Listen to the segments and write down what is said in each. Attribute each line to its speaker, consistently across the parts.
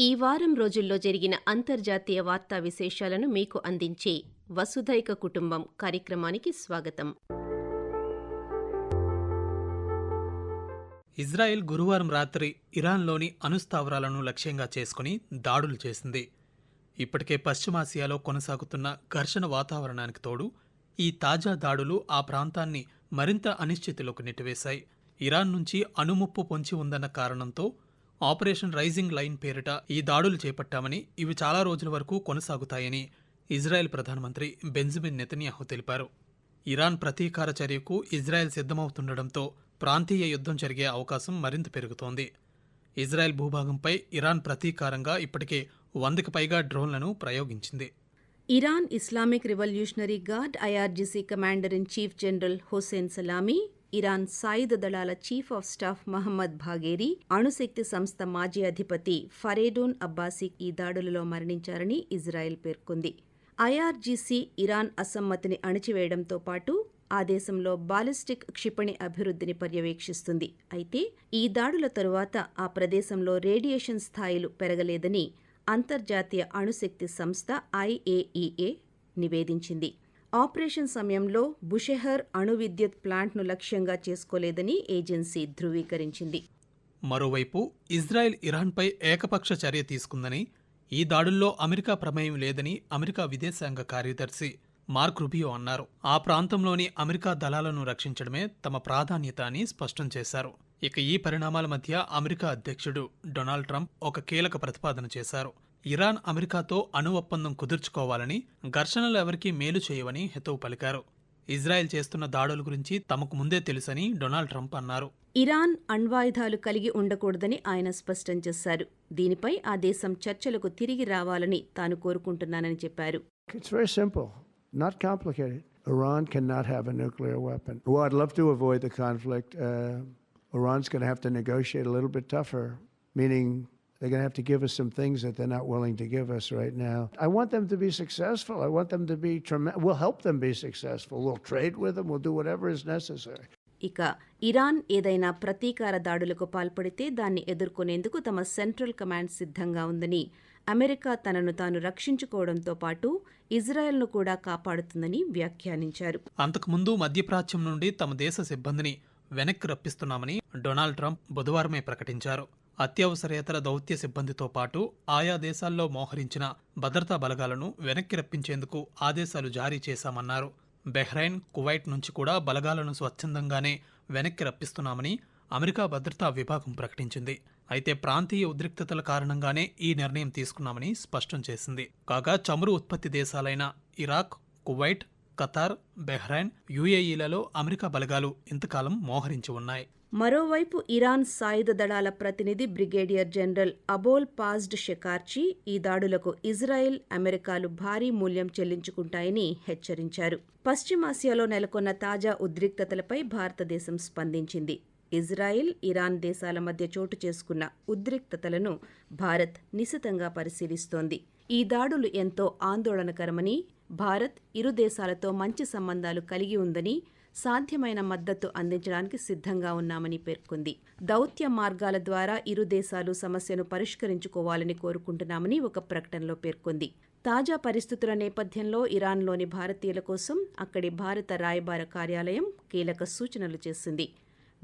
Speaker 1: ఈ వారం రోజుల్లో జరిగిన అంతర్జాతీయ వార్తా విశేషాలను మీకు అందించే వసుధైక కుటుంబం కార్యక్రమానికి స్వాగతం.
Speaker 2: ఇజ్రాయెల్ గురువారం రాత్రి ఇరాన్లోని అణుస్థావరాలను లక్ష్యంగా చేసుకుని దాడులు చేసింది. ఇప్పటికే పశ్చిమాసియాలో కొనసాగుతున్న ఘర్షణ వాతావరణానికి తోడు ఈ తాజా దాడులు ఆ ప్రాంతాన్ని మరింత అనిశ్చితిలోకి నెట్టివేశాయి. ఇరాన్ నుంచి అణుముప్పు పొంచి ఉందన్న కారణంతో ఆపరేషన్ రైజింగ్ లైన్ పేరిట ఈ దాడులు చేపట్టామని ఇవి చాలా రోజుల వరకు కొనసాగుతాయని ఇజ్రాయెల్ ప్రధానమంత్రి బెంజమిన్ నెతన్యాహు తెలిపారు. ఇరాన్ ప్రతీకార చర్యకు ఇజ్రాయెల్ సిద్ధమవుతుండటంతో ప్రాంతీయ యుద్ధం జరిగే అవకాశం మరింత పెరుగుతోంది. ఇజ్రాయెల్ భూభాగంపై ఇరాన్ ప్రతీకారంగా ఇప్పటికే వందకి పైగా డ్రోన్లను ప్రయోగించింది.
Speaker 1: Iran Islamic Revolutionary Guard IRGC commander in chief general Hossein Salami Iran సాయుధ దళాల chief of staff Mohammad Bagheri అణుశక్తి సంస్థ మాజీ అధిపతి ఫరేడూన్ అబ్బాసీ ఈ దాడులలో మరణించారని ఇజ్రాయెల్ పేర్కొంది. ఐఆర్జీసీ ఇరాన్ అసమ్మతిని అణిచివేయడంతో పాటు ఆ దేశంలో బాలిస్టిక్ క్షిపణి అభివృద్ధిని పర్యవేక్షిస్తుంది. అయితే ఈ దాడుల తరువాత ఆ ప్రదేశంలో రేడియేషన్ స్థాయిలు పెరగలేదని అంతర్జాతీయ అణుశక్తి సంస్థ ఐఏఈఏ నివేదించింది. ఆపరేషన్ సమయంలో బుషెహర్ అణు విద్యుత్ ప్లాంట్ను లక్ష్యంగా చేసుకోలేదని ఏజెన్సీ ధృవీకరించింది.
Speaker 2: మరోవైపు ఇజ్రాయెల్ ఇరాన్పై ఏకపక్ష చర్య తీసుకుందని ఈ దాడుల్లో అమెరికా ప్రమేయం లేదని అమెరికా విదేశాంగ కార్యదర్శి మార్క్ రుబియో అన్నారు. ఆ ప్రాంతంలోని అమెరికా దళాలను రక్షించడమే తమ ప్రాధాన్యత అని స్పష్టం చేశారు. ఇక ఈ పరిణామాల మధ్య అమెరికా అధ్యక్షుడు డొనాల్డ్ ట్రంప్ ఒక కీలక ప్రతిపాదన చేశారు. ఇరాన్ అమెరికాతో అణు ఒప్పందం కుదుర్చుకోవాలని ఘర్షణలు ఎవరికీ మేలు చేయవని హితవు పలికారు ఇజ్రాయెల్ చేస్తున్న దాడుల గురించి తమకు ముందే తెలుసని డొనాల్డ్ ట్రంప్ అన్నారు
Speaker 1: ఇరాన్ అణ్వాయుధాలు కలిగి ఉండకూడదని ఆయన స్పష్టం చేశారు దీనిపై ఆ దేశం చర్చలకు తిరిగి రావాలని తాను కోరుకుంటున్నానని చెప్పారు
Speaker 3: It's very simple, not complicated. Iran cannot have a nuclear weapon. Well, I'd love to avoid the conflict. Uh, Iran's going to have to negotiate a little bit tougher, meaning they're going to have to give us some things that they're not willing to give us right now. I want them to be successful. I want them to be tremendous. We'll help them be successful. We'll trade with them. We'll do whatever is necessary.
Speaker 1: ఇక Iran ఏదైనా ప్రతీకార దాడులకు పాల్పడితే దాన్ని ఎదుర్కొనేందుకు తమ central command సిద్ధంగా ఉందని అమెరికా తనను తాను రక్షించుకోవడంతో పాటు ఇజ్రాయెల్ను కూడా కాపాడుతుందని వ్యాఖ్యానించారు
Speaker 2: అంతకుముందు మధ్యప్రాచ్యం నుండి తమ దేశ సిబ్బందిని వెనక్కి రప్పిస్తున్నామని డొనాల్డ్ ట్రంప్ బుధవారమే ప్రకటించారు అత్యవసరేతర దౌత్య సిబ్బందితో పాటు ఆయా దేశాల్లో మోహరించిన భద్రతా బలగాలను వెనక్కి రప్పించేందుకు ఆదేశాలు జారీ చేశామన్నారు. బెహ్రైన్ కువైట్ నుంచి కూడా బలగాలను స్వచ్ఛందంగానే వెనక్కి రప్పిస్తున్నామని అమెరికా భద్రతా విభాగం ప్రకటించింది. అయితే ప్రాంతీయ ఉద్రిక్తతల కారణంగానే ఈ నిర్ణయం తీసుకున్నామని స్పష్టం చేసింది. కాగా చమురు ఉత్పత్తి దేశాలైన ఇరాక్ కువైట్ ఖతార్ బెహ్రైన్ యుఏఈలలో అమెరికా బలగాలు ఇంతకాలం మోహరించి ఉన్నాయి.
Speaker 1: మరోవైపు ఇరాన్ సాయుధ దళాల ప్రతినిధి brigadier general Abolfazl Shekarchi ఈ దాడులకు ఇజ్రాయెల్ అమెరికాలు భారీ మూల్యం చెల్లించుకుంటాయని హెచ్చరించారు. పశ్చిమాసియాలో నెలకొన్న తాజా ఉద్రిక్తతలపై భారతదేశం స్పందించింది. ఇజ్రాయిల్ ఇరాన్ దేశాల మధ్య చోటు చేసుకున్న ఉద్రిక్తతలను భారత్ నిశితంగా పరిశీలిస్తోంది. ఈ దాడులు ఎంతో ఆందోళనకరమని భారత్ ఇరు దేశాలతో మంచి సంబంధాలు కలిగి ఉందని సాధ్యమైన మద్దతు అందించడానికి సిద్ధంగా ఉన్నామని పేర్కొంది. దౌత్య మార్గాల ద్వారా ఇరు దేశాలు సమస్యను పరిష్కరించుకోవాలని కోరుకుంటున్నామని ఒక ప్రకటనలో పేర్కొంది. తాజా పరిస్థితుల నేపథ్యంలో ఇరాన్లోని భారతీయుల కోసం అక్కడి భారత రాయబార కార్యాలయం కీలక సూచనలు చేసింది.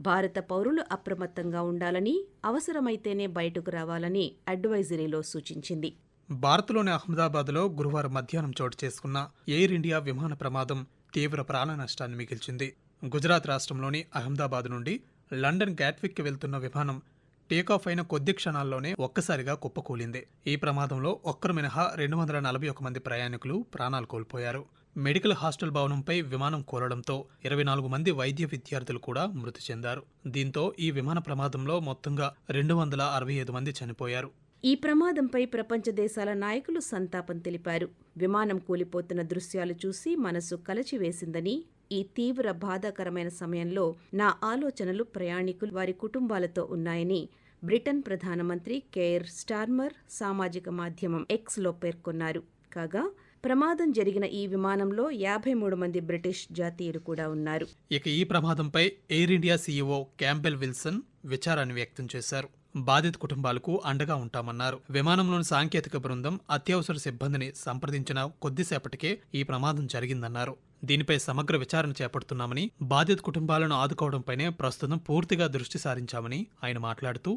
Speaker 1: భారత పౌరులు అప్రమత్తంగా ఉండాలని అవసరమైతేనే బయటకు రావాలని అడ్వైజరీలో సూచించింది.
Speaker 2: భారత్లోని అహ్మదాబాద్లో గురువారం మధ్యాహ్నం చోటు చేసుకున్న ఎయిర్ ఇండియా విమాన ప్రమాదం తీవ్ర ప్రాణ నష్టాన్ని మిగిల్చింది. గుజరాత్ రాష్ట్రంలోని అహ్మదాబాద్ నుండి లండన్ గ్యాట్విక్కి వెళ్తున్న విమానం టేకాఫ్ అయిన కొద్ది క్షణాల్లోనే ఒక్కసారిగా కుప్పకూలింది. ఈ ప్రమాదంలో ఒక్కరు మినహా రెండు వందల నలభై ఒక మంది ప్రయాణికులు ప్రాణాలు కోల్పోయారు. మెడికల్ హాస్టల్ భవనంపై విమానం కూలడంతో ఇరవై నాలుగు మంది వైద్య విద్యార్థులు కూడా మృతి చెందారు. దీంతో ఈ విమాన ప్రమాదంలో మొత్తంగా రెండు వందల అరవై ఐదు మంది చనిపోయారు.
Speaker 1: ఈ ప్రమాదంపై ప్రపంచ దేశాల నాయకులు సంతాపం తెలిపారు. విమానం కూలిపోతున్న దృశ్యాలు చూసి మనసు కలచివేసిందని ఈ తీవ్ర బాధాకరమైన సమయంలో నా ఆలోచనలు ప్రయాణికులు వారి కుటుంబాలతో ఉన్నాయని బ్రిటన్ ప్రధానమంత్రి కేర్ స్టార్మర్ సామాజిక మాధ్యమం ఎక్స్లో పేర్కొన్నారు. కాగా ప్రమాదం జరిగిన ఈ విమానంలో యాభై మూడు మంది బ్రిటిష్ జాతీయులు కూడా ఉన్నారు.
Speaker 2: ఇక ఈ ప్రమాదంపై Air India CEO Campbell Wilson విచారాన్ని వ్యక్తం చేశారు. బాధిత కుటుంబాలకు అండగా ఉంటామన్నారు విమానంలోని సాంకేతిక బృందం అత్యవసర సిబ్బందిని సంప్రదించిన కొద్దిసేపటికే ఈ ప్రమాదం జరిగిందన్నారు దీనిపై సమగ్ర విచారణ చేపడుతున్నామని బాధిత కుటుంబాలను ఆదుకోవడంపైనే ప్రస్తుతం పూర్తిగా దృష్టి సారించామని ఆయన మాట్లాడుతూ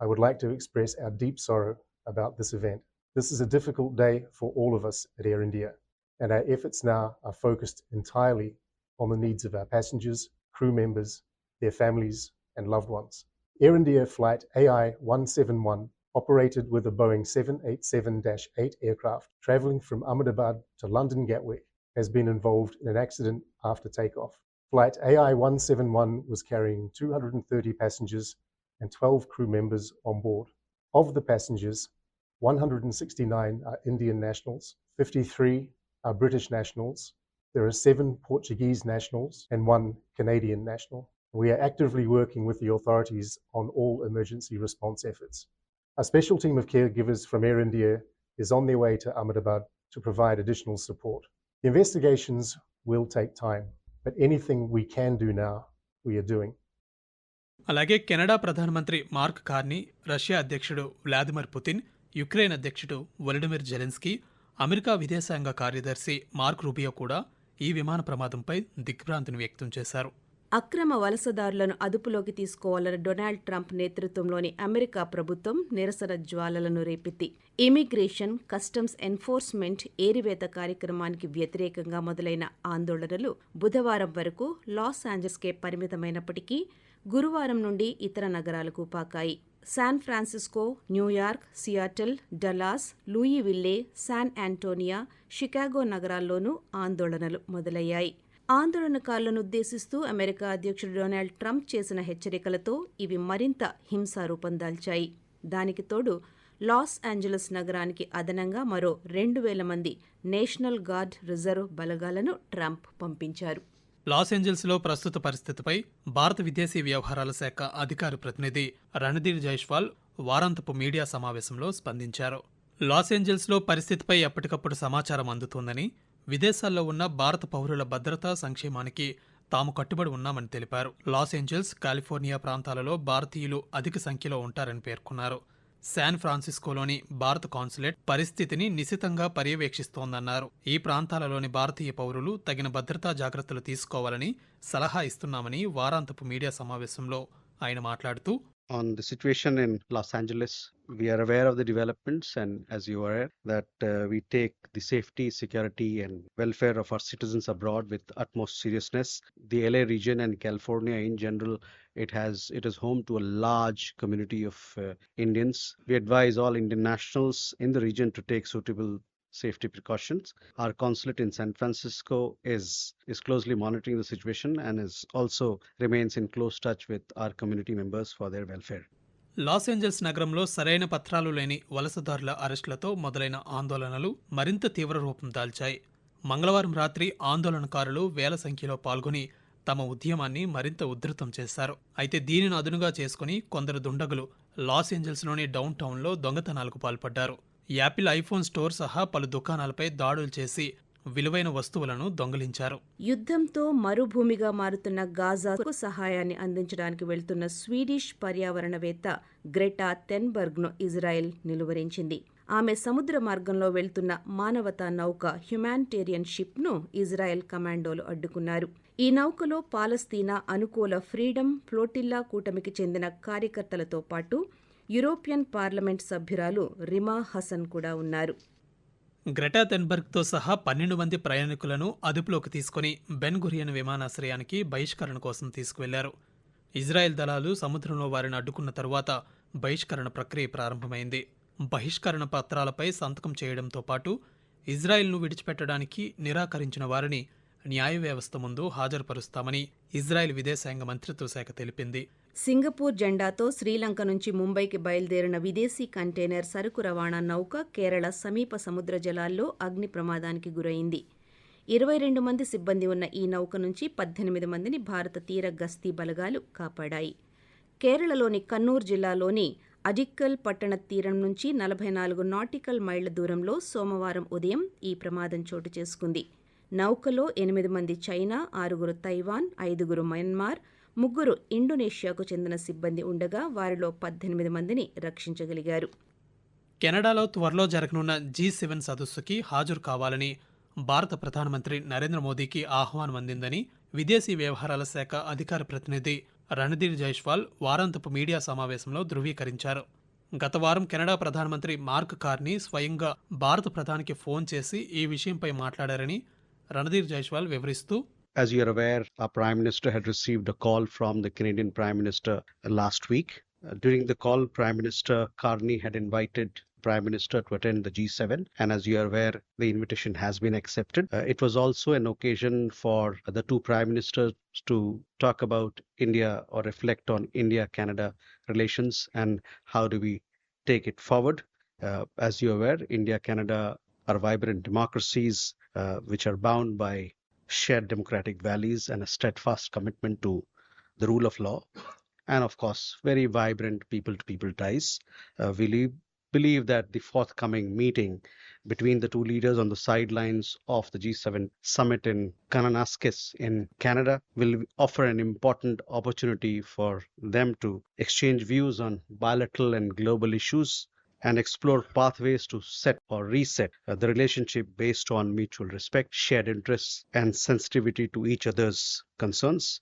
Speaker 4: I would like to express our deep sorrow about this event. This is a difficult day for all of us at Air India, and our efforts now are focused entirely on the needs of our passengers, crew members, their families, and loved ones. Air India flight AI 171, operated with a Boeing 787 8 aircraft traveling from Ahmedabad to London Gatwick, has been involved in an accident after takeoff. Flight AI 171 was carrying 230 passengers and 12 crew members on board. Of the passengers, 169 are Indian nationals, 53 are British nationals, there are seven Portuguese nationals, and one Canadian national. We are actively working with the authorities on all emergency response efforts. A special team of caregivers from Air India is on their way to Ahmedabad to provide additional support. The investigations will take time, but anything we can do now, we are doing.
Speaker 2: అలాగే Canada ప్రధానమంత్రి Mark Carney Russia అధ్యక్షుడు Vladimir Putin Ukraine అధ్యక్షుడు Volodymyr Zelensky America విదేశాంగ కార్యదర్శి mark Rubio కూడా ఈ విమాన ప్రమాదంపై దిగ్భ్రాంతిని వ్యక్తం చేశారు
Speaker 1: అక్రమ వలసదారులను అదుపులోకి తీసుకోవాలని డొనాల్డ్ ట్రంప్ నేతృత్వంలోని అమెరికా ప్రభుత్వం నిరసన జ్వాలలను రేపింది ఇమిగ్రేషన్ కస్టమ్స్ ఎన్ఫోర్స్మెంట్ ఏరివేత కార్యక్రమానికి వ్యతిరేకంగా మొదలైన ఆందోళనలు బుధవారం వరకు లాస్ ఏంజల్స్కే పరిమితమైనప్పటికీ గురువారం నుండి ఇతర నగరాలకు పాకాయి. San Francisco New York Seattle Dallas లూయివిల్లే San Antonio Chicago నగరాల్లోనూ ఆందోళనలు మొదలయ్యాయి. ఆందోళనకారులను ఉద్దేశిస్తూ అమెరికా అధ్యక్షుడు డొనాల్డ్ ట్రంప్ చేసిన హెచ్చరికలతో ఇవి మరింత హింసారూపం దాల్చాయి. దానికి తోడు లాస్ ఏంజలస్ నగరానికి అదనంగా మరో రెండు వేల మంది నేషనల్ గార్డ్ రిజర్వ్ బలగాలను ట్రంప్ పంపించారు.
Speaker 2: లాస్ ఏంజల్స్లో ప్రస్తుత పరిస్థితిపై భారత విదేశీ వ్యవహారాల శాఖ అధికార ప్రతినిధి రణధీర్ జైష్వాల్ వారాంతపు మీడియా సమావేశంలో స్పందించారు. లాస్ ఏంజల్స్లో పరిస్థితిపై ఎప్పటికప్పుడు సమాచారం అందుతోందని విదేశాల్లో ఉన్న భారత పౌరుల భద్రతా సంక్షేమానికి తాము కట్టుబడి ఉన్నామని తెలిపారు. లాస్ ఏంజల్స్ కాలిఫోర్నియా ప్రాంతాలలో భారతీయులు అధిక సంఖ్యలో ఉంటారని పేర్కొన్నారు. శాన్ ఫ్రాన్సిస్కోలోని భారత కాన్సులేట్ పరిస్థితిని నిశితంగా పర్యవేక్షిస్తోందన్నారు. ఈ ప్రాంతాలలోని భారతీయ పౌరులు తగిన భద్రతా జాగ్రత్తలు తీసుకోవాలని సలహా ఇస్తున్నామని వారాంతపు మీడియా సమావేశంలో ఆయన మాట్లాడుతూ
Speaker 5: on the situation in Los Angeles We are aware of the developments, and as you are that uh, we take the safety, security, and welfare of our citizens abroad with utmost seriousness. The LA region and California in general, it has it is home to a large community of uh, Indians. We advise all Indian nationals in the region to take suitable safety precautions. Our consulate in San Francisco is is closely monitoring the situation and is also remains in close touch with our community members for their welfare.
Speaker 2: Los Angeles నగరంలో సరైన పత్రాలు లేని వలసదారుల అరెస్టులతో మొదలైన ఆందోళనలు మరింత తీవ్ర రూపం దాల్చాయి. మంగళవారం రాత్రి ఆందోళనకారులు వేల సంఖ్యలో పాల్గొని తమ ఉద్యమాన్ని మరింత ఉధృతం చేశారు. అయితే దీనిని అదునుగా చేసుకుని కొందరు దుండగులు లాస్ ఏంజల్స్లోని డౌన్ టౌన్లో దొంగతనాలకు పాల్పడ్డారు. యాపిల్ ఐఫోన్ స్టోర్ సహా పలు దుకాణాలపై దాడులు చేసి విలువైన వస్తువులను దొంగిలించారు.
Speaker 1: యుద్ధంతో మరుభూమిగా మారుతున్న గాజాకు సహాయాన్ని అందించడానికి వెళ్తున్న స్వీడిష్ పర్యావరణవేత్త గ్రెటా తెన్బర్గ్ను ఇజ్రాయెల్ నిలువరించింది. ఆమె సముద్ర మార్గంలో వెళ్తున్న మానవతా నౌక హ్యుమానిటేరియన్ షిప్ను ఇజ్రాయెల్ కమాండోలు అడ్డుకున్నారు. ఈ నౌకలో పాలస్తీనా అనుకూల ఫ్రీడమ్ ఫ్లోటిల్లా కూటమికి చెందిన కార్యకర్తలతో పాటు యూరోపియన్ పార్లమెంట్ సభ్యురాలు రిమా హసన్ కూడా ఉన్నారు.
Speaker 2: గ్రెటా తెన్బర్గ్తో సహా పన్నెండు మంది ప్రయాణికులను అదుపులోకి తీసుకుని బెన్ గురియన్ విమానాశ్రయానికి బహిష్కరణ కోసం తీసుకువెళ్ళారు. ఇజ్రాయెల్ దళాలు సముద్రంలో వారిని అడ్డుకున్న తరువాత బహిష్కరణ ప్రక్రియ ప్రారంభమైంది. బహిష్కరణ పత్రాలపై సంతకం చేయడంతో పాటు ఇజ్రాయెల్ను విడిచిపెట్టడానికి నిరాకరించిన వారిని న్యాయ వ్యవస్థ ముందు హాజరుపరుస్తామని ఇజ్రాయెల్ విదేశాంగ మంత్రిత్వ శాఖ తెలిపింది.
Speaker 1: సింగపూర్ జెండాతో శ్రీలంక నుంచి ముంబైకి బయలుదేరిన విదేశీ కంటైనర్ సరుకు రవాణా నౌక కేరళ సమీప సముద్ర జలాల్లో అగ్ని ప్రమాదానికి గురైంది. ఇరవై రెండు మంది సిబ్బంది ఉన్న ఈ నౌక నుంచి పద్దెనిమిది మందిని భారత తీర గస్తీ బలగాలు కాపాడాయి. కేరళలోని కన్నూర్ జిల్లాలోని అజిక్కల్ పట్టణ తీరం నుంచి నలభై నాలుగు నాటికల్ మైళ్ళ దూరంలో సోమవారం ఉదయం ఈ ప్రమాదం చోటు చేసుకుంది. నౌకలో ఎనిమిది మంది చైనా ఆరుగురు తైవాన్ ఐదుగురు మయన్మార్ ముగ్గురు ఇండోనేషియాకు చెందిన సిబ్బంది ఉండగా వారిలో పద్దెనిమిది మందిని రక్షించగలిగారు.
Speaker 2: కెనడాలో త్వరలో జరగనున్న జీ సెవెన్ సదస్సుకి హాజరు కావాలని భారత ప్రధానమంత్రి నరేంద్ర మోదీకి ఆహ్వానం అందిందని విదేశీ వ్యవహారాల శాఖ అధికార ప్రతినిధి రణధీర్ జైష్వాల్ వారాంతపు మీడియా సమావేశంలో ధృవీకరించారు. గత వారం కెనడా ప్రధానమంత్రి మార్క్ కార్ని స్వయంగా భారత ప్రధానికి ఫోన్ చేసి ఈ విషయంపై మాట్లాడారని రణధీర్ జైష్వాల్ వివరిస్తూ
Speaker 5: As you are aware, our Prime Minister had received a call from the Canadian Prime Minister last week. Uh, during the call, Prime Minister Carney had invited Prime Minister to attend the G7, and as you are aware, the invitation has been accepted. Uh, it was also an occasion for the two Prime Ministers to talk about India or reflect on India Canada relations and how do we take it forward. Uh, as you are aware, India Canada are vibrant democracies uh, which are bound by shared democratic values and a steadfast commitment to the rule of law, and of course, very vibrant people to people ties. Uh, we believe that the forthcoming meeting between the two leaders on the sidelines of the G7 summit in Kananaskis in Canada will offer an important opportunity for them to exchange views on bilateral and global issues and explore pathways to set or reset the relationship based on mutual respect, shared interests, and sensitivity to each other's concerns.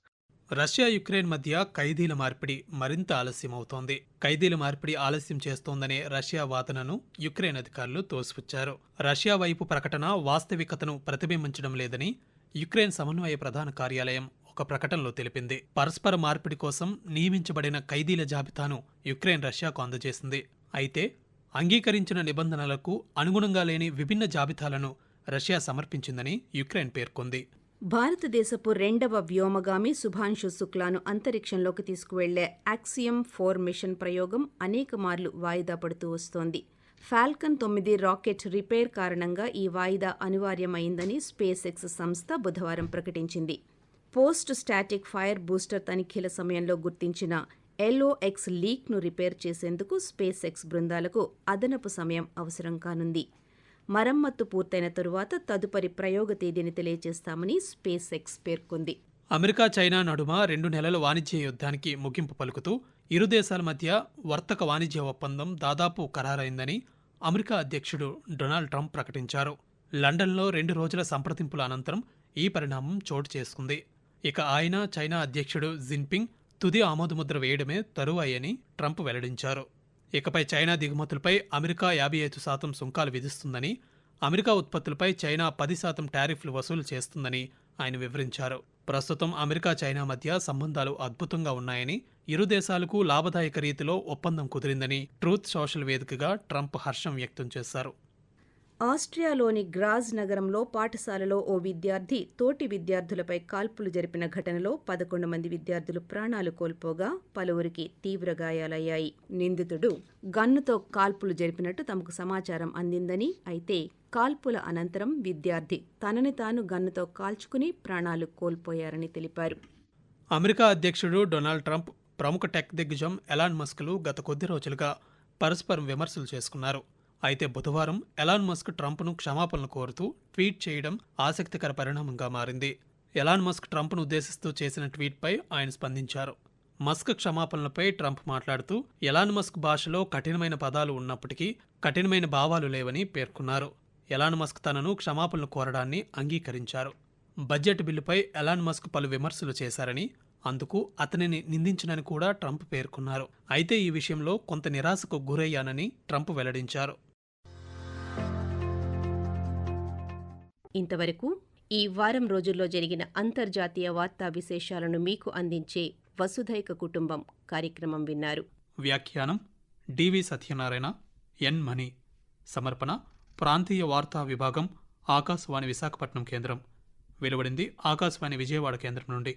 Speaker 2: Russia Ukraine మధ్య ఖైదీల మార్పిడి మరింత ఆలస్యమవుతోంది. ఖైదీల మార్పిడి ఆలస్యం చేస్తోందనే Russia వాదనను Ukraine అధికారులు తోసిపుచ్చారు. Russia వైపు ప్రకటన వాస్తవికతను ప్రతిబింబించడం లేదని యుక్రెయిన్ సమన్వయ ప్రధాన కార్యాలయం ఒక ప్రకటనలో తెలిపింది. పరస్పర మార్పిడి కోసం నియమించబడిన ఖైదీల జాబితాను యుక్రెయిన్ రష్యాకు అందజేసింది. అయితే అంగీకరించిన నిబంధనలకు అనుగుణంగా లేని విభిన్న జాబితాలను రష్యా సమర్పించిందని యుక్రెయిన్ పేర్కొంది.
Speaker 1: భారతదేశపు రెండవ వ్యోమగామి శుభాంశు శుక్లాను అంతరిక్షంలోకి తీసుకువెళ్ళే యాక్సియం ఫోర్ మిషన్ ప్రయోగం అనేక మార్లు వాయిదా పడుతూ వస్తోంది. ఫాల్కన్ తొమ్మిది రాకెట్ రిపేర్ కారణంగా ఈ వాయిదా అనివార్యమైందని స్పేస్ ఎక్స్ సంస్థ బుధవారం ప్రకటించింది. పోస్ట్ స్టాటిక్ ఫైర్ బూస్టర్ తనిఖీల సమయంలో గుర్తించిన ఎల్ఓఎక్స్ లీక్ను రిపేర్ చేసేందుకు స్పేస్ ఎక్స్ బృందాలకు అదనపు సమయం అవసరం కానుంది. మరమ్మత్తు పూర్తయిన తరువాత తదుపరి ప్రయోగ తేదీని తెలియజేస్తామని స్పేస్ ఎక్స్ పేర్కొంది.
Speaker 2: అమెరికా చైనా నడుమ రెండు నెలల వాణిజ్య యుద్ధానికి ముగింపు పలుకుతూ ఇరు దేశాల మధ్య వర్తక వాణిజ్య ఒప్పందం దాదాపు ఖరారైందని అమెరికా అధ్యక్షుడు డొనాల్డ్ ట్రంప్ ప్రకటించారు. లండన్లో రెండు రోజుల సంప్రదింపుల అనంతరం ఈ పరిణామం చోటు చేసుకుంది. ఇక ఆయన చైనా అధ్యక్షుడు జిన్పింగ్ తుది ఆమోదముద్ర వేయడమే తరువాయని ట్రంప్ వెల్లడించారు. ఇకపై చైనా దిగుమతులపై అమెరికా యాభై ఐదు శాతం సుంకాలు విధిస్తుందని అమెరికా ఉత్పత్తులపై చైనా పది శాతం టారిఫ్లు వసూలు చేస్తుందని ఆయన వివరించారు. ప్రస్తుతం అమెరికా చైనా మధ్య సంబంధాలు అద్భుతంగా ఉన్నాయని ఇరు దేశాలకు లాభదాయక రీతిలో ఒప్పందం కుదిరిందని ట్రూత్ సోషల్ వేదికగా ట్రంప్ హర్షం వ్యక్తం చేశారు.
Speaker 1: ఆస్ట్రియాలోని గ్రాజ్ నగరంలో పాఠశాలలో ఓ విద్యార్థి తోటి విద్యార్థులపై కాల్పులు జరిపిన ఘటనలో పదకొండు మంది విద్యార్థులు ప్రాణాలు కోల్పోగా పలువురికి తీవ్ర గాయాలయ్యాయి. నిందితుడు గన్నుతో కాల్పులు జరిపినట్టు తమకు సమాచారం అందిందని అయితే కాల్పుల అనంతరం విద్యార్థి తనని తాను గన్నుతో కాల్చుకుని ప్రాణాలు కోల్పోయారని తెలిపారు.
Speaker 2: అమెరికా అధ్యక్షుడు డొనాల్డ్ ట్రంప్ ప్రముఖ టెక్ దిగ్గజం ఎలాన్ మస్క్లు గత కొద్ది రోజులుగా పరస్పరం విమర్శలు చేసుకున్నారు. అయితే బుధవారం ఎలాన్ మస్క్ ట్రంప్ను క్షమాపణలు కోరుతూ ట్వీట్ చేయడం ఆసక్తికర పరిణామంగా మారింది. ఎలాన్ మస్క్ ట్రంప్ను ఉద్దేశిస్తూ చేసిన ట్వీట్పై ఆయన స్పందించారు. మస్క్ క్షమాపణలపై ట్రంప్ మాట్లాడుతూ ఎలాన్ మస్క్ భాషలో కఠినమైన పదాలు ఉన్నప్పటికీ కఠినమైన భావాలు లేవని పేర్కొన్నారు. ఎలాన్ మస్క్ తనను క్షమాపణలు కోరడాన్ని అంగీకరించారు. బడ్జెట్ బిల్లుపై ఎలాన్ మస్క్ పలు విమర్శలు చేశారని అందుకు అతనిని నిందించినని కూడా ట్రంప్ పేర్కొన్నారు. అయితే ఈ విషయంలో కొంత నిరాశకు గురయ్యానని ట్రంప్ వెల్లడించారు.
Speaker 1: ఇంతవరకు ఈ వారం రోజుల్లో జరిగిన అంతర్జాతీయ వార్తా విశేషాలను మీకు అందించే వసుధైక కుటుంబం కార్యక్రమం విన్నారు.
Speaker 2: వ్యాఖ్యానం డివి సత్యనారాయణ ఎన్ మణి. సమర్పణ ప్రాంతీయ వార్తా విభాగం ఆకాశవాణి విశాఖపట్నం కేంద్రం. వెలువడింది ఆకాశవాణి విజయవాడ కేంద్రం నుండి.